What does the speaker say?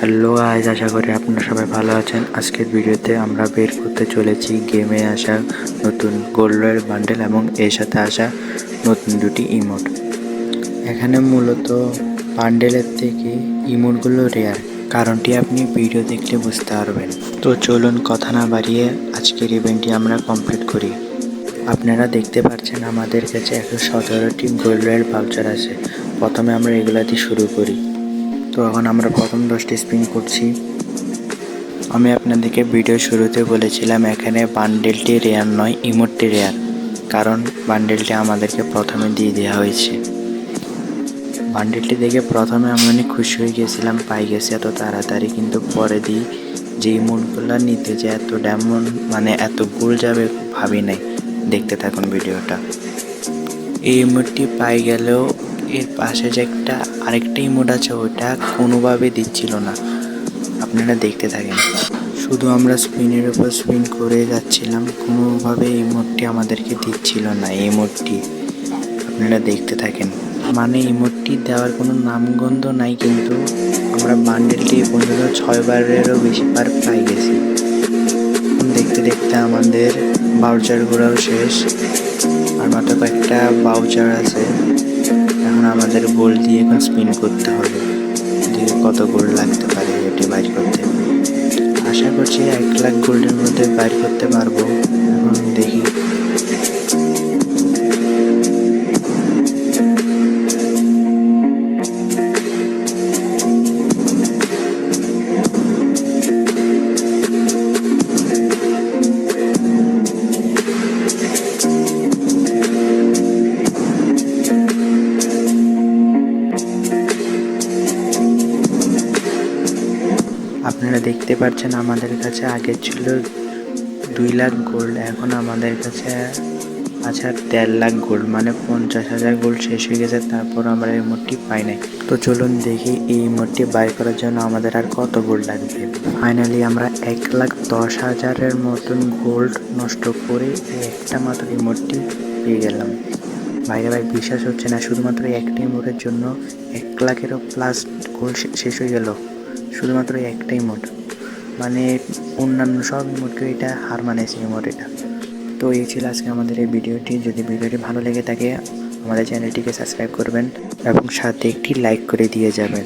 Hello আজ আশা করি আপনারা সবাই ভালো আছেন। আজকের ভিডিওতে আমরা বের করতে চলেছি গেমে আসা নতুন গোল্ড রয়্যাল বান্ডেল এবং এর সাথে আসা নতুন দুটি ইমোট। এখানে মূলত বান্ডেলের থেকে ইমোটগুলো রেয়ার কারণটি আপনি ভিডিও দেখলে বুঝতে পারবেন। তো চলুন কথা না বাড়িয়ে আজকের ইভেন্টটি আমরা কমপ্লিট করি। আপনারা দেখতে পাচ্ছেন আমাদের কাছে একশো সতেরোটি গোল্ড রয়্যাল ভাউচার আছে। প্রথমে আমরা এগুলা দিয়ে শুরু করি। তো এখন আমরা প্রথম দশটি স্পিন করছি। আমি আপনাদেরকে ভিডিও শুরুতে বলেছিলাম, এখানে বান্ডেলটি রেয়ার নয় ইমোটটি রেয়ার কারণ বান্ডেলটি আমাদেরকে প্রথমে দিয়ে দেওয়া হয়েছে। বান্ডেলটি দেখে প্রথমে আমি অনেক খুশি হয়ে গেছিলাম, পাই গেছি এত তাড়াতাড়ি, কিন্তু পরে দিই যে ইমোটগুলো নিতে যে এত ডেমন মানে এত গোল যাবে ভাবি নাই। দেখতে থাকুন ভিডিওটা এই ইমোটটি পাই গেলেও এর পাশে যে একটা আরেকটা ইমোট আছে ওটা কোনোভাবে দিচ্ছিল না। আপনারা দেখতে থাকেন। শুধু আমরা স্পিনের উপর স্পিন করে যাচ্ছিলাম, কোনোভাবে ইমোটটি আমাদেরকে দিচ্ছিল না ইমোটটি আপনারা দেখতে থাকেন। মানে ইমোটটি দেওয়ার কোনো নামগন্ধ নাই, কিন্তু আমরা বান্ডেলটি পর্যন্ত ছয় বারেরও বেশি বার পাই গেছি। দেখতে দেখতে আমাদের বাউচারগুলোও শেষ। আর মাত্র কয়েকটা বাউচার আছে। আমাদের গোল দিয়ে এখন স্পিন করতে হবে। দিয়ে কত গোল লাগতে পারে এটি বাইর করতে। আশা করছি এক লাখ গোল্ডের মধ্যে বাইর করতে পারব। এখন দেখি। আপনারা দেখতে পাচ্ছেন আমাদের কাছে আগে ছিল দুই লাখ গোল্ড এখন আমাদের কাছে আছে দেড় লাখ গোল্ড মানে পঞ্চাশ হাজার গোল্ড শেষ হয়ে গেছে, তারপর আমরা এই মোটটি পাই নাই। তো চলুন দেখি এই মোটটি বাই করার জন্য আমাদের আর কত গোল্ড লাগবে। ফাইনালি আমরা এক লাখ দশ হাজারের মতন গোল্ড নষ্ট করে একটা মাত্র রিমোটটি পেয়ে গেলাম। বাইরে ভাই বিশ্বাস হচ্ছে না, শুধুমাত্র একটি মোটের জন্য এক লাখেরও প্লাস গোল্ড শেষ হয়ে গেল। শুধুমাত্র একটাই মোড মানে অন্যান্য সব মোটকে এটা হার মানেছে মোড এটা। তো এই ছিল আজকে আমাদের এই ভিডিওটি। যদি ভিডিওটি ভালো লেগে থাকে, আমাদের চ্যানেলটিকে সাবস্ক্রাইব করবেন এবং সাথে একটি লাইক করে দিয়ে যাবেন।